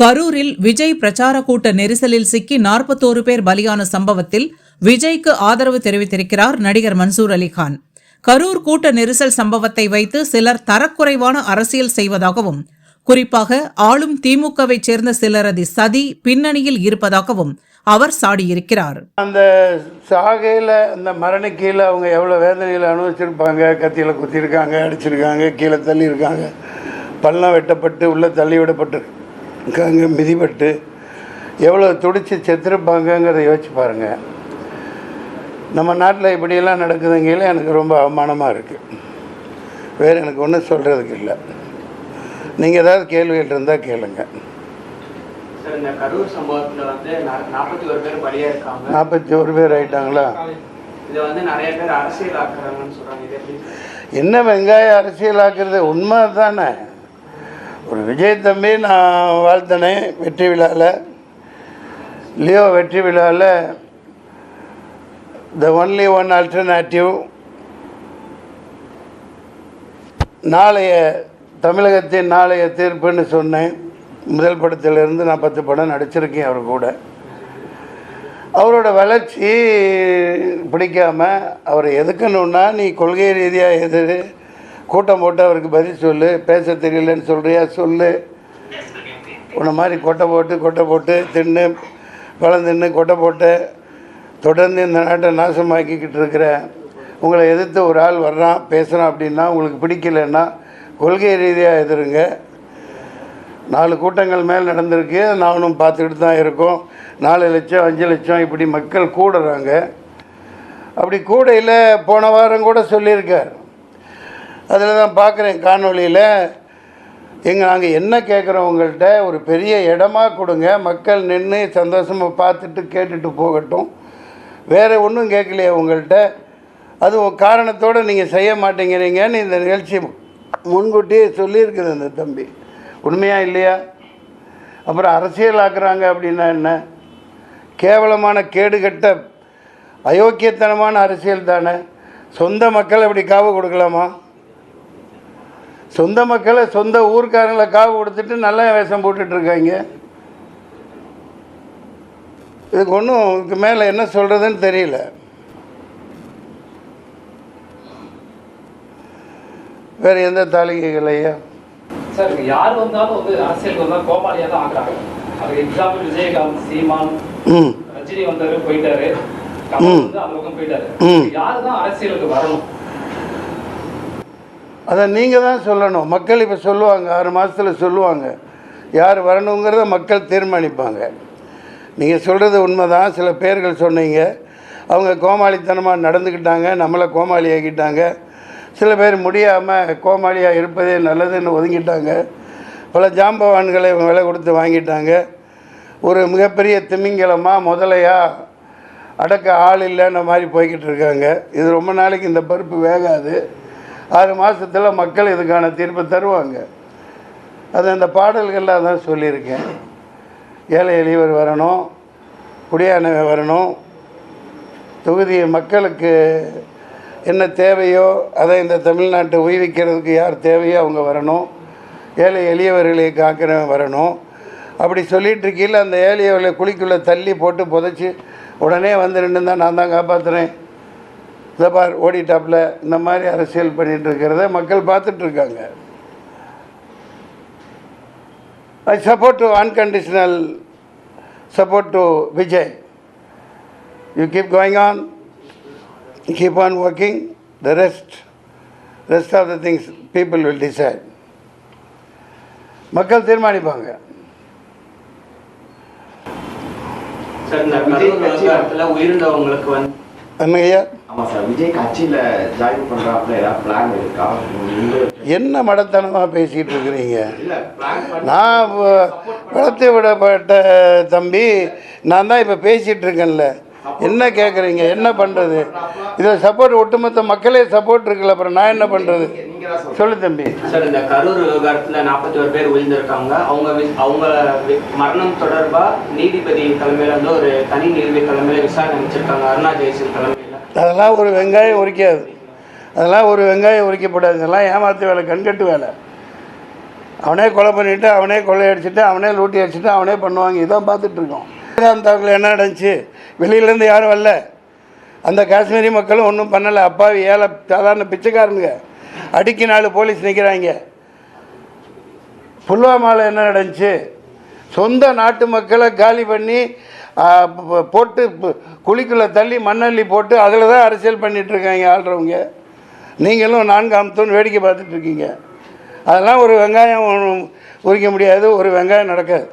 கரூரில் விஜய் பிரச்சார கூட்ட நெரிசலில் சிக்கி நாற்பத்தோரு பேர் பலியான சம்பவத்தில் விஜய்க்கு ஆதரவு தெரிவித்திருக்கிறார் நடிகர் மன்சூர் அலிகான் கரூர் கூட்ட நெரிசல் சம்பவத்தை வைத்து சிலர் தரக்குறைவான அரசியல் செய்வதாகவும் குறிப்பாக ஆளும் திமுகவைச் சேர்ந்த சிலரது சதி பின்னணியில் இருப்பதாகவும் அவர் சாடியிருக்கிறார். அந்த சாகையில் அந்த மரண கீழே அவங்க எவ்வளோ வேதனையில் அனுபவிச்சிருப்பாங்க கத்தியில் குத்திருக்காங்க அடிச்சிருக்காங்க கீழே தள்ளியிருக்காங்க. பள்ளம் வெட்டப்பட்டு உள்ளே தள்ளி இருக்காங்க மிதிப்பட்டு எவ்வளோ துடிச்சு செத்துருப்பாங்கங்கிறத யோசிச்சு பாருங்கள் நம்ம நாட்டில் இப்படியெல்லாம் நடக்குதுங்கையில் எனக்கு ரொம்ப அவமானமாக இருக்குது வேறு எனக்கு ஒன்றும் சொல்கிறதுக்கு இல்லை. நீங்கள் ஏதாவது கேள்விகள் இருந்தால் கேளுங்க. நாற்பத்தி ஒரு பேர் ஆயிட்டாங்களா? நிறைய பேர் அரசியல் என்ன அரசியலாக்குறது? உண்மை தானே ஒரு விஜய் தம்பி நான் வாழ்த்தினேன் வெற்றி விழாவில் லியோ வெற்றி விழாவில் த ஒன்லி ஒன் ஆல்டர்னேட்டிவ் நாளைய தமிழகத்தின் நாளைய தீர்ப்புன்னு சொன்னேன். முதல் படத்திலிருந்து நான் பத்து படம் நடிச்சிருக்கேன் அவர் கூட. அவரோட வளர்ச்சி பிடிக்காம அவரை எதுக்கணுன்னா நீ கொள்கை ரீதியாக எதிர் கூட்டம் போட்டு அவருக்கு பதில் சொல்லு பேச தெரியலன்னு சொல்கிறியா சொல்லு. உன்னை மாதிரி கொட்டை போட்டு கொட்டை போட்டு தின்னு பழம் தின்னு கொட்டை போட்டு தொடர்ந்து இந்த நாட்டை நாசமாக்கிக்கிட்டு இருக்கிற உங்களை எதிர்த்து ஒரு ஆள் வர்றான் பேசுகிறான் அப்படின்னா உங்களுக்கு பிடிக்கலன்னா கொள்கை ரீதியாக எதிருங்க. நாலு கூட்டங்கள் மேல் நடந்திருக்கு நானும் பார்த்துக்கிட்டு தான் இருக்கோம். நாலு லட்சம் அஞ்சு லட்சம் இப்படி மக்கள் கூடுறாங்க. அப்படி கூடையில் போன வாரம் கூட சொல்லியிருக்கார். அதில் தான் பார்க்குறேன் காணொளியில். எங்கள் நாங்கள் என்ன கேட்குறோம் உங்கள்கிட்ட? ஒரு பெரிய இடமா கொடுங்க. மக்கள் நின்று சந்தோஷமாக பார்த்துட்டு கேட்டுட்டு போகட்டும். வேறு ஒன்றும் கேட்கலையே உங்கள்கிட்ட. அது காரணத்தோடு நீங்கள் செய்ய மாட்டேங்கிறீங்கன்னு இந்த நிகழ்ச்சி முன்கூட்டியே சொல்லியிருக்குது அந்த தம்பி. உண்மையாக இல்லையா? அப்புறம் அரசியல் ஆக்குறாங்க அப்படின்னா என்ன? கேவலமான கேடுகட்ட அயோக்கியத்தனமான அரசியல் தானே? சொந்த மக்கள் அப்படி காவு கொடுக்கலாமா? சொந்த மக்களை சொந்த ஊர்க்காரங்களை காவு கொடுத்துட்டு நல்ல வேஷம் போட்டுட்டு இருக்காங்க இதுக்கு ஒன்றும் இதுக்கு மேலே என்ன சொல்கிறதுன்னு தெரியல. வேறு எந்த தாளிகைகள் ஐயா? சார் யார் வந்தாலும் வந்து அரசியலுக்கு வந்தா கோபாலியா தான் ஆக்குறாங்க அதுக்கு எக்ஸாம்பிள் விஜயகாந்த் சீமான் ரஜினி வந்தாரு போயிட்டாரு. வந்து அந்த பக்கம் போயிட்டாரு. யாரு தான் அரசியலுக்கு வரணும்? அதை நீங்கள் தான் சொல்லணும். மக்கள் இப்போ சொல்லுவாங்க ஆறு மாதத்தில் சொல்லுவாங்க. யார் வரணுங்கிறத மக்கள் தீர்மானிப்பாங்க. நீங்கள் சொல்கிறது உண்மை தான் சில பேர்கள் சொன்னீங்க. அவங்க கோமாளித்தனமாக நடந்துக்கிட்டாங்க நம்மளை கோமாளி ஆக்கிட்டாங்க சில பேர் முடியாமல் கோமாளியாக இருப்பதே நல்லதுன்னு ஒதுங்கிட்டாங்க. பல ஜாம்பவான்களை இவங்க விலை கொடுத்து வாங்கிட்டாங்க. ஒரு மிகப்பெரிய திமிங்கலமாக முதலையாக அடக்க ஆள் இல்லைன்ற மாதிரி போய்கிட்டு இருக்காங்க. இது ரொம்ப நாளைக்கு இந்த பருப்பு வேகாது. ஆறு மாதத்தில் மக்கள் இதுக்கான தீர்ப்பு தருவாங்க. அது அந்த பாடல்களில் அதான் சொல்லியிருக்கேன். ஏழை எளியவர் வரணும் குடியானவன் வரணும். தொகுதி மக்களுக்கு என்ன தேவையோ அதை இந்த தமிழ்நாட்டை உய்விக்கிறதுக்கு யார் தேவையோ அவங்க வரணும். ஏழை எளியவர்களை காக்கிறவன் வரணும். அப்படி சொல்லிகிட்டு இருக்கையில் அந்த ஏழையவர்களை குழிக்குள்ளே தள்ளி போட்டு புதைச்சி உடனே வந்து நின்று தான் நான் தான் காப்பாற்றுறேன் இதை பார் ஓடிட்டாப்பில் இந்த மாதிரி அரசியல் பண்ணிட்டு இருக்கிறத மக்கள் பார்த்துட்டு இருக்காங்க I support to unconditional support to Vijay you keep going on keep on working the rest rest of the things people will decide மக்கள் தீர்மானிப்பாங்க. என்னங்கய்யா என்ன மடத்தனமாக பேசிகிட்டு இருக்கிறீங்க? நான் வளர்த்து விடப்பட்ட தம்பி நான் தான் இப்போ பேசிகிட்டு இருக்கேன்ல. என்ன கேட்குறீங்க என்ன பண்ணுறது இதில் சப்போர்ட் ஒட்டுமொத்த மக்களே சப்போர்ட் இருக்குல்ல அப்புறம் நான் என்ன பண்ணுறது சொல்லு தம்பி. சார் இந்த கரூர் விவகாரத்துல நாற்பத்தி ஒரு பேர் உயிர்ந்திருக்காங்க. அவங்க அவங்க மரணம் தொடர்பா நீதிபதி தலைமையில வந்து ஒரு தனி நீதிபதி தலைமையில விசாரணை வச்சிருக்காங்க அருணா ஜெயசிங் தலைமையில அதெல்லாம் ஒரு வெங்காயம் உரிக்காது. அதெல்லாம் ஒரு வெங்காயம் உரிக்கப்படாது இதெல்லாம் ஏமாத்து வேலை கண்கட்டு வேலை. அவனே கொலை பண்ணிவிட்டு அவனே கொள்ளையடிச்சிட்டு அவனே லூட்டி அடிச்சுட்டு அவனே பண்ணுவாங்க. இதான் பார்த்துட்ருக்கோம் அந்த தாக்குல என்ன நடந்துச்சு வெளியிலேருந்து யாரும் வரல. அந்த காஷ்மீரி மக்களும் ஒன்றும் பண்ணலை. அப்பாவி ஏழை சாதாரண பிச்சைக்காரனுங்க. அடிக்கி நாலு போலீஸ் நிற்கிறாங்க புல்வாமாவில் என்ன நடந்துச்சு சொந்த நாட்டு மக்களை காலி பண்ணி போட்டு குழிக்குள்ளே தள்ளி மண்ணள்ளி போட்டு அதில் தான் அரசியல் பண்ணிகிட்ருக்காங்க ஆள்றவங்க. நீங்களும் நான்கு அம்தோன்னு வேடிக்கை பார்த்துட்ருக்கீங்க அதெல்லாம் ஒரு வெங்காயம் உரிக்க முடியாது ஒரு வெங்காயம் நடக்காது.